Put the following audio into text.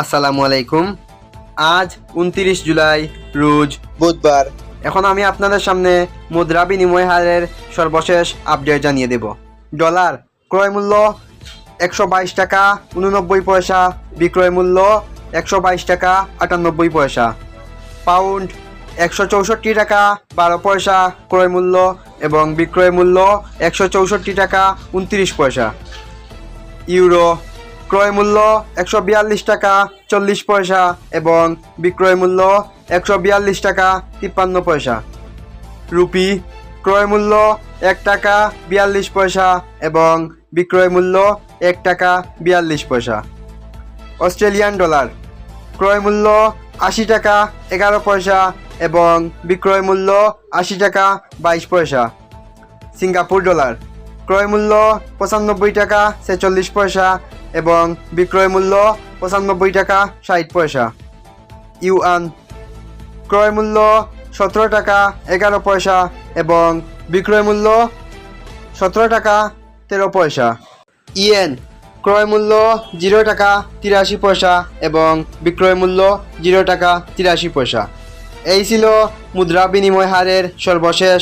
আসসালামু আলাইকুম। আজ উনত্রিশ জুলাই, রোজ বুধবার। এখন আমি আপনাদের সামনে মুদ্রা বিনিময় হারের সর্বশেষ আপডেট জানিয়ে দেব। ডলার ক্রয় মূল্য একশো বাইশ টাকা, উননব্বই পয়সা। বিক্রয় মূল্য একশো বাইশ টাকা, আটানব্বই পয়সা। পাউন্ড একশো চৌষট্টি টাকা, বারো পয়সা। ক্রয় মূল্য এবং বিক্রয় মূল্য একশো চৌষট্টি টাকা, উনত্রিশ পয়সা। ইউরো ক্রয় মূল্য একশো বিয়াল্লিশ টাকা চল্লিশ পয়সা এবং বিক্রয় মূল্য একশো বিয়াল্লিশ টাকা তিপ্পান্ন পয়সা। রুপি, ক্রয় মূল্য এক টাকা বিয়াল্লিশ পয়সা এবং বিক্রয় মূল্য এক টাকা বিয়াল্লিশ পয়সা। অস্ট্রেলিয়ান ডলার, ক্রয় মূল্য আশি টাকা এগারো পয়সা এবং বিক্রয় মূল্য আশি টাকা বাইশ পয়সা। সিঙ্গাপুর ডলার ক্রয় মূল্য পঁচানব্বই টাকা ছেচল্লিশ পয়সা এবং বিক্রয় মূল্য পঁচানব্বই টাকা ষাট পয়সা। ইউয়ান ক্রয় মূল্য সতেরো টাকা এগারো পয়সা এবং বিক্রয় মূল্য সতেরো টাকা তেরো পয়সা। ইয়েন ক্রয় মূল্য জিরো টাকা তিরাশি পয়সা এবং বিক্রয় মূল্য জিরো টাকা তিরাশি পয়সা। এই ছিল মুদ্রা বিনিময় হারের সর্বশেষ